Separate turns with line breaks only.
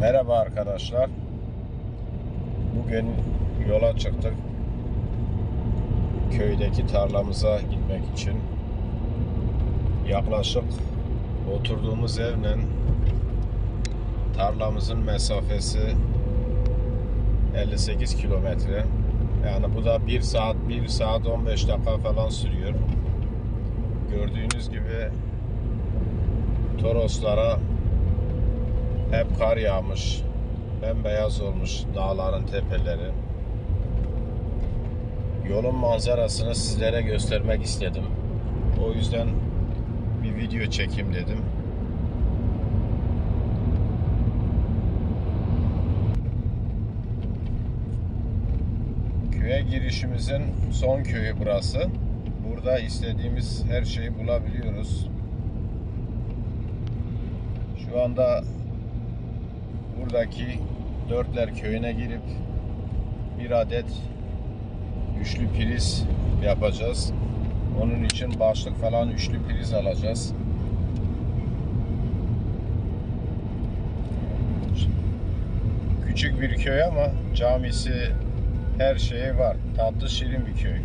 Merhaba arkadaşlar. Bugün yola çıktık. Köydeki tarlamıza gitmek için. Yaklaşık oturduğumuz evle tarlamızın mesafesi 58 kilometre. Yani bu da 1 saat 1 saat 15 dakika falan sürüyor. Gördüğünüz gibi Toroslara hep kar yağmış. Bembeyaz olmuş dağların tepeleri. Yolun manzarasını sizlere göstermek istedim. O yüzden bir video çekim dedim. Köye girişimizin son köyü burası. Burada istediğimiz her şeyi bulabiliyoruz. Şu anda buradaki Dörtler köyüne girip bir adet üçlü priz yapacağız. Onun için başlık falan üçlü priz alacağız. Küçük bir köy ama camisi her şeyi var. Tatlı şirin bir köy.